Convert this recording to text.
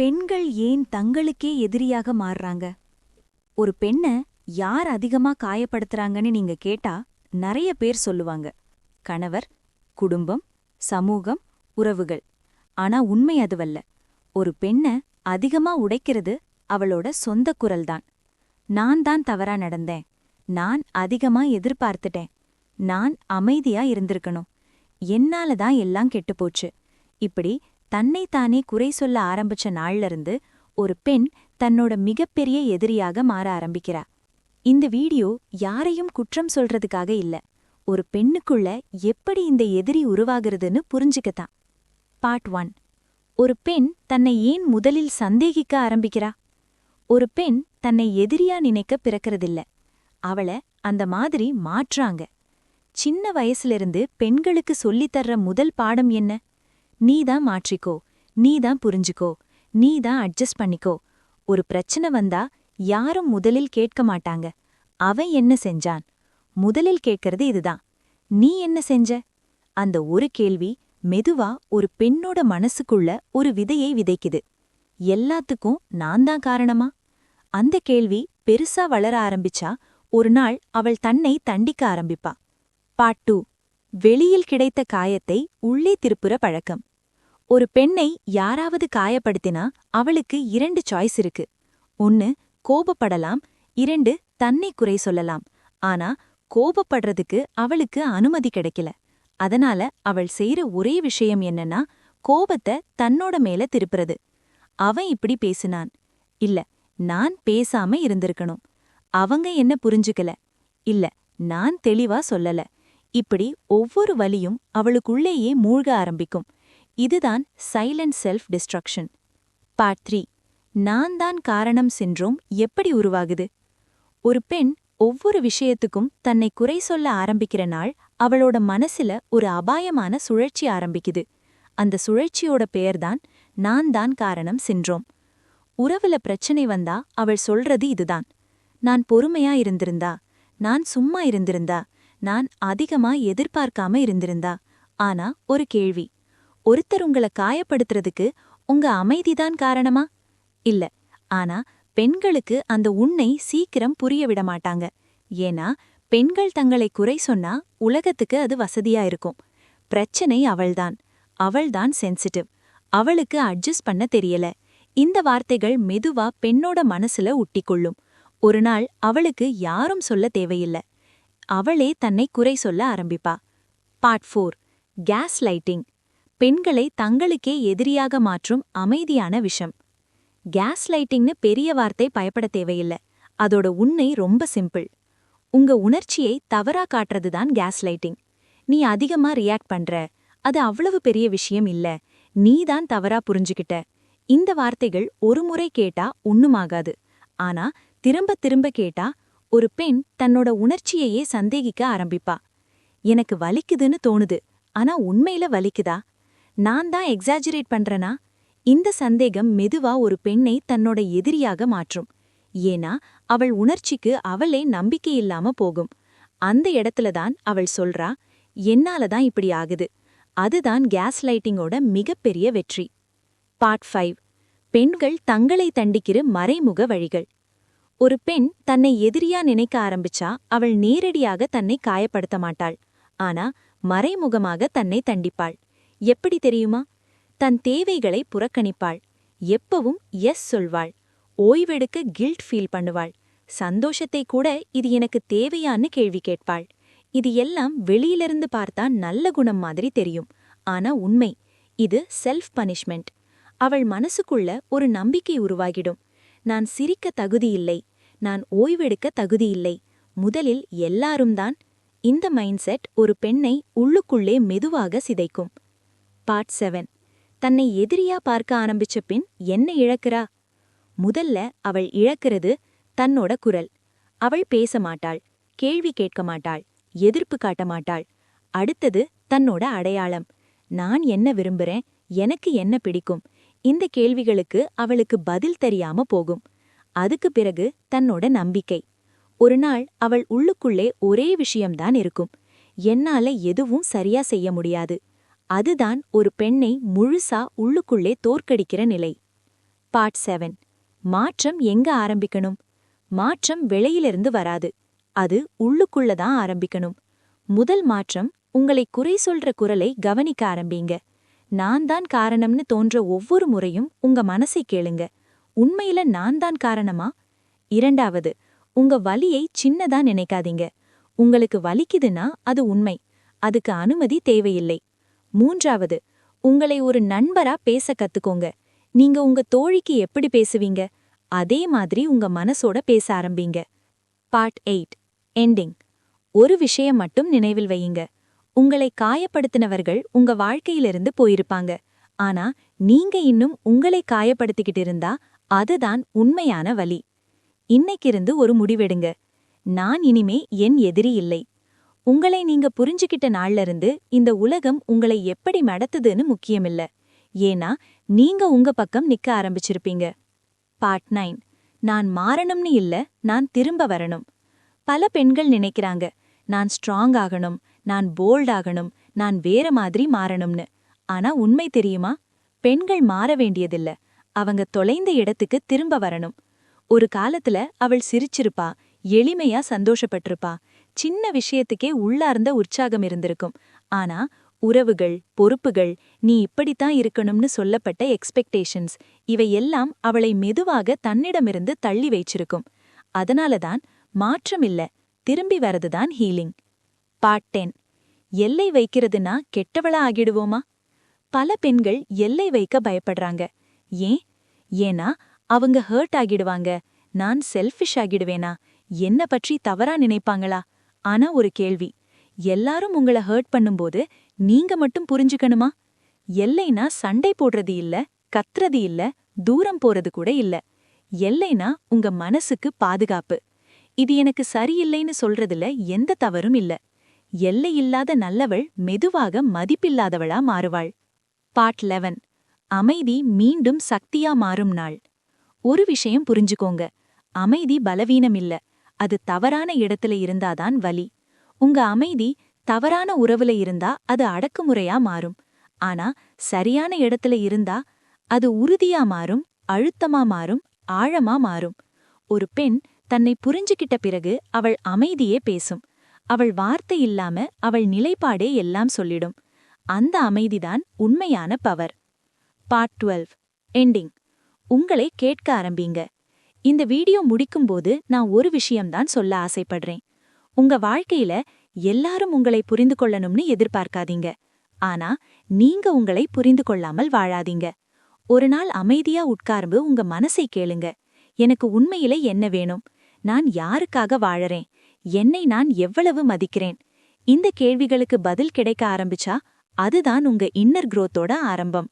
பெண்கள் ஏன் தங்களுக்கே எதிரியாக மாறுறாங்க? ஒரு பெண்ண யார் அதிகமா காயப்படுத்துறாங்கன்னு நீங்க கேட்டா நிறைய பேர் சொல்லுவாங்க. கணவர் குடும்பம் சமூகம் உறவுகள். ஆனா உண்மை அதுவல்ல. ஒரு பெண்ண அதிகமா உடைக்கிறது அவளோட சொந்த குரல்தான். நான் தான் தவறா நடந்தேன். நான் அதிகமா எதிர்பார்த்துட்டேன். நான் அமைதியா இருந்திருக்கணும். என்னால தான் எல்லாம் கெட்டுப்போச்சு இப்படி தன்னைத்தானே குறை சொல்ல ஆரம்பிச்ச நாள்ல இருந்து ஒரு பெண் தன்னோட மிகப்பெரிய எதிரியாக மாற ஆரம்பிக்கிறா. இந்த வீடியோ யாரையும் குற்றம் சொல்றதுக்காக இல்ல. ஒரு பெண்ணுக்குள்ள எப்படி இந்த எதிரி உருவாகிறதுன்னு புரிஞ்சுக்கத்தான். Part one. ஒரு பெண் தன்னை ஏன் முதலில் சந்தேகிக்க ஆரம்பிக்கிறா? ஒரு பெண் தன்னை எதிரியா நினைக்க பிறக்கறதில்ல. அவள அந்த மாதிரி மாற்றாங்க. சின்ன வயசுலிருந்து பெண்களுக்கு சொல்லித்தர்ற முதல் பாடம் என்ன? நீதான் மாற்றிக்கோ நீதான் புரிஞ்சுக்கோ நீதான் அட்ஜஸ்ட் பண்ணிக்கோ. ஒரு பிரச்சனை வந்தா யாரும் முதலில் கேட்க மாட்டாங்க. அவன் என்ன செஞ்சான்? முதலில் கேட்கறது இதுதான். நீ என்ன செஞ்ச? அந்த ஒரு கேள்வி மெதுவா ஒரு பெண்ணோட மனசுக்குள்ள ஒரு விதையை விதைக்குது. எல்லாத்துக்கும் நான் தான் காரணமா? அந்த கேள்வி பெருசா வளர ஆரம்பிச்சா ஒரு நாள் அவள் தன்னை தண்டிக்க ஆரம்பிப்பா. பாட்டு வெளியில் கிடைத்த காயத்தை உள்ளே திருப்புற பழக்கம். ஒரு பெண்ணை யாராவது காயப்படுத்தினா அவளுக்கு இரண்டு சாய்ஸ் இருக்கு. ஒன்னு கோபப்படலாம். இரண்டு தன்னை குறை சொல்லலாம். ஆனா கோபப்படுறதுக்கு அவளுக்கு அனுமதி கிடைக்கல. அதனால அவள் செய்யற ஒரே விஷயம் என்னன்னா கோபத்தை தன்னோட மேல திருப்புறது. அவன் இப்படி பேசினான். இல்ல நான் பேசாம இருந்திருக்கணும். அவங்க என்ன புரிஞ்சுக்கல. இல்ல நான் தெளிவா சொல்லல. இப்படி ஒவ்வொரு வலியும் அவளுக்குள்ளேயே மூழ்க ஆரம்பிக்கும். இதுதான் silent self destruction. Part three. நான் தான் காரணம் சின்ரோம் எப்படி உருவாகுது? ஒரு பெண் ஒவ்வொரு விஷயத்துக்கும் தன்னை குறை சொல்ல ஆரம்பிக்கிற நாள் அவளோட மனசுல ஒரு அபாயமான சுழற்சி ஆரம்பிக்குது. அந்த சுழற்சியோட பெயர்தான் நான் தான் காரணம் சென்றோம். உறவுல பிரச்சனை வந்தா அவள் சொல்றது இதுதான். நான் பொறுமையா இருந்திருந்தா நான் சும்மா இருந்திருந்தா நான் அதிகமா எதிர்பார்க்காம இருந்திருந்தா ஆனா ஒரு கேள்வி. ஒருத்தர் உங்கள காயப்படுத்துறதுக்கு உங்க அமைதிதான் காரணமா? இல்ல ஆனா பெண்களுக்கு அந்த உண்மை சீக்கிரம் புரிய விட மாட்டாங்க. ஏன்னா பெண்கள் தங்களை குறை சொன்னா உலகத்துக்கு அது வசதியா இருக்கும். பிரச்சனை அவள்தான். அவள்தான் சென்சிட்டிவ் அவளுக்கு அட்ஜஸ்ட் பண்ண தெரியல. இந்த வார்த்தைகள் மெதுவா பெண்ணோட மனசுல ஒட்டிக்கொள்ளும் ஒரு நாள் அவளுக்கு யாரும் சொல்ல தேவையில்ல. அவளே தன்னை குறை சொல்ல ஆரம்பிப்பா. Part four. கேஸ் லைட்டிங் பெண்களை தங்களுக்கே எதிரியாக மாற்றும் அமைதியான விஷம். கேஸ் லைட்டிங்னு பெரிய வார்த்தை பயப்பட தேவையில்ல. அதோட உண்மை ரொம்ப சிம்பிள். உங்க உணர்ச்சியை தவறா காட்டுறதுதான் கேஸ் லைட்டிங். நீ அதிகமா ரியாக்ட் பண்ற. அது அவ்வளவு பெரிய விஷயம் இல்ல. நீ தான் தவறா புரிஞ்சுகிட்ட. இந்த வார்த்தைகள் ஒரு முறை கேட்டா ஒண்ணுமாகாது ஆனா திரும்ப திரும்ப கேட்டா ஒரு பெண் தன்னோட உணர்ச்சியையே சந்தேகிக்க ஆரம்பிப்பா. எனக்கு வலிக்குதுன்னு தோணுது. ஆனா உண்மையில வலிக்குதா? நான் தான் எக்ஸாஜரேட் பண்றனா? இந்த சந்தேகம் மெதுவா ஒரு பெண்ணை தன்னோட எதிரியாக மாற்றும். ஏனா அவள் உணர்ச்சிக்கு அவளே நம்பிக்கையில்லாம போகும். அந்த இடத்துலதான் அவள் சொல்றா என்னால தான் இப்படி ஆகுது. அதுதான் கேஸ் லைட்டிங்கோட மிகப்பெரிய வெற்றி. பார்ட் ஃபைவ் பெண்கள் தங்களை தண்டிக்கிற மறைமுக வழிகள். ஒரு பெண் தன்னை எதிரியா நினைக்க ஆரம்பிச்சா அவள் நேரடியாக தன்னை காயப்படுத்த மாட்டாள். ஆனா மறைமுகமாக தன்னை தண்டிப்பாள். எப்படி தெரியுமா? தன் தேவைகளை புறக்கணிப்பாள். எப்பவும் எஸ் சொல்வாள். ஓய்வெடுக்க கில்ட் ஃபீல் பண்ணுவாள். சந்தோஷத்தை கூட இது எனக்கு தேவையான்னு கேள்வி கேட்பாள். இது எல்லாம் வெளியிலிருந்து பார்த்தா நல்ல குணம் மாதிரி தெரியும். ஆனா உண்மை இது செல்ஃப் பனிஷ்மெண்ட் அவள் மனசுக்குள்ள ஒரு நம்பிக்கை உருவாகிடும். நான் சிரிக்க தகுதியில்லை நான் ஓய்வெடுக்க தகுதியில்லை முதலில் எல்லாரும் தான். இந்த மைண்ட் செட் ஒரு பெண்ணை உள்ளுக்குள்ளே மெதுவாக சிதைக்கும். Part seven. தன்னை எதிரியா பார்க்க ஆரம்பிச்ச பின் என்ன இழக்கிறா? முதல்ல அவள் இழக்கிறது தன்னோட குரல். அவள் பேச மாட்டாள் கேள்வி கேட்க மாட்டாள் எதிர்ப்பு காட்ட மாட்டாள். அடுத்தது தன்னோட அடையாளம். நான் என்ன விரும்புறேன்? எனக்கு என்ன பிடிக்கும்? இந்த கேள்விகளுக்கு அவளுக்கு பதில் தெரியாம போகும். அதுக்கு பிறகு தன்னோட நம்பிக்கை. ஒரு நாள் அவள் உள்ளுக்குள்ளே ஒரே விஷயம்தான் இருக்கும். என்னால எதுவும் சரியா செய்ய முடியாது. அதுதான் ஒரு பெண்ணை முழுசா உள்ளுக்குள்ளே தோற்கடிக்கிற நிலை. Part seven. மாற்றம் எங்க ஆரம்பிக்கணும்? மாற்றம் வெளியிலிருந்து வராது. அது உள்ளுக்குள்ள தான் ஆரம்பிக்கணும். முதல் மாற்றம் உங்களை குறை சொல்ற குரலை கவனிக்க ஆரம்பிங்க. நான் தான் காரணம்னு தோன்ற ஒவ்வொரு முறையும் உங்க மனசை கேளுங்க. உண்மையில நான் தான் காரணமா? இரண்டாவது உங்க வலியை சின்னதா நினைக்காதீங்க. உங்களுக்கு வலிக்குதுன்னா அது உண்மை. அதுக்கு அனுமதி தேவையில்லை. மூன்றாவது உங்களை ஒரு நண்பரா பேச கத்துக்கோங்க. நீங்க உங்க தோழிக்கு எப்படி பேசுவீங்க? அதே மாதிரி உங்க மனசோட பேச ஆரம்பிங்க. பார்ட் எயிட் எண்டிங் ஒரு விஷயம் மட்டும் நினைவில் வையுங்க. உங்களை காயப்படுத்தினவர்கள் உங்க வாழ்க்கையிலிருந்து போயிருப்பாங்க. ஆனா நீங்க இன்னும் உங்களை காயப்படுத்திக்கிட்டு இருந்தா அதுதான் உண்மையான வலி. இன்னைக்கிருந்து ஒரு முடிவெடுங்க. நான் இனிமே என் எதிரி இல்லை. உங்களை நீங்க புரிஞ்சுக்கிட்ட நாள்ல இருந்து இந்த உலகம் உங்களை எப்படி நடத்துதுன்னு முக்கியமில்ல. ஏன்னா நீங்க உங்க பக்கம் நிக்க ஆரம்பிச்சிருப்பீங்க. Part nine. நான் மாறணும்னு இல்ல நான் திரும்ப வரணும். பல பெண்கள் நினைக்கிறாங்க நான் ஸ்ட்ராங் ஆகணும் நான் போல்ட் ஆகணும் நான் வேற மாதிரி மாறணும்னு. ஆனா உண்மை தெரியுமா? பெண்கள் மாற வேண்டியதில்ல. அவங்க தொலைந்த இடத்துக்கு திரும்ப வரணும். ஒரு காலத்துல அவள் சிரிச்சிருப்பா எளிமையா சந்தோஷப்பட்டிருப்பா. சின்ன விஷயத்துக்கே உள்ளார்ந்த உற்சாகம் இருந்திருக்கும். ஆனா உறவுகள் பொறுப்புகள் நீ இப்படித்தான் இருக்கணும்னு சொல்லப்பட்ட எக்ஸ்பெக்டேஷன்ஸ் இவையெல்லாம் அவளை மெதுவாக தன்னிடமிருந்து தள்ளி வைச்சிருக்கும். அதனாலதான் மாற்றமில்ல திரும்பி வரதுதான் ஹீலிங் பார்ட் டென் எல்லை வைக்கிறதுனா கெட்டவளா ஆகிடுவோமா? பல பெண்கள் எல்லை வைக்க பயப்படுறாங்க. ஏன்? ஏன்னா அவங்க ஹர்ட் ஆகிடுவாங்க. நான் செல்ஃபிஷ் ஆகிடுவேனா? என்ன பற்றி தவறா நினைப்பாங்களா? ஆனா ஒரு கேள்வி. எல்லாரும் உங்கள ஹர்ட் பண்ணும்போது நீங்க மட்டும் புரிஞ்சுக்கணுமா? எல்லைனா சண்டை போடுறது இல்ல கத்துறது இல்ல தூரம் போறது கூட இல்ல. எல்லைனா உங்க மனசுக்கு பாதுகாப்பு. இது எனக்கு சரியில்லைன்னு சொல்றதுல எந்த தவறும் இல்ல. எல்லை இல்லாத நல்லவள் மெதுவாக மதிப்பில்லாதவளா மாறுவாள். Part eleven. அமைதி மீண்டும் சக்தியா மாறும் நாள். ஒரு விஷயம் புரிஞ்சுக்கோங்க. அமைதி பலவீனம் இல்ல அது தவறான இடத்துல இருந்தாதான் வலி. உங்க அமைதி தவறான உறவுல இருந்தா அது அடக்குமுறையா மாறும். ஆனா சரியான இடத்துல இருந்தா அது உறுதியா மாறும் அழுத்தமா மாறும் ஆழமா மாறும். ஒரு பெண் தன்னை புரிஞ்சுகிட்ட பிறகு அவள் அமைதியே பேசும். அவள் வார்த்தை இல்லாம அவள் நிலைப்பாடே எல்லாம் சொல்லிடும். அந்த அமைதிதான் உண்மையான பவர் பார்ட் டுவெல் எண்டிங் உங்களை கேட்க ஆரம்பிங்க. இந்த வீடியோ முடிக்கும்போது நான் ஒரு விஷயம்தான் சொல்ல ஆசைப்படுறேன். உங்க வாழ்க்கையில எல்லாரும் உங்களை புரிந்து கொள்ளணும்னு எதிர்பார்க்காதீங்க. ஆனா நீங்க உங்களை புரிந்து கொள்ளாமல் வாழாதீங்க. ஒரு நாள் அமைதியா உட்கார்ந்து உங்க மனசை கேளுங்க. எனக்கு உண்மையிலே என்ன வேணும்? நான் யாருக்காக வாழறேன்? என்னை நான் எவ்வளவு மதிக்கிறேன்? இந்த கேள்விகளுக்கு பதில் கிடைக்க ஆரம்பிச்சா அதுதான் உங்க இன்னர் குரோத்தோட ஆரம்பம்.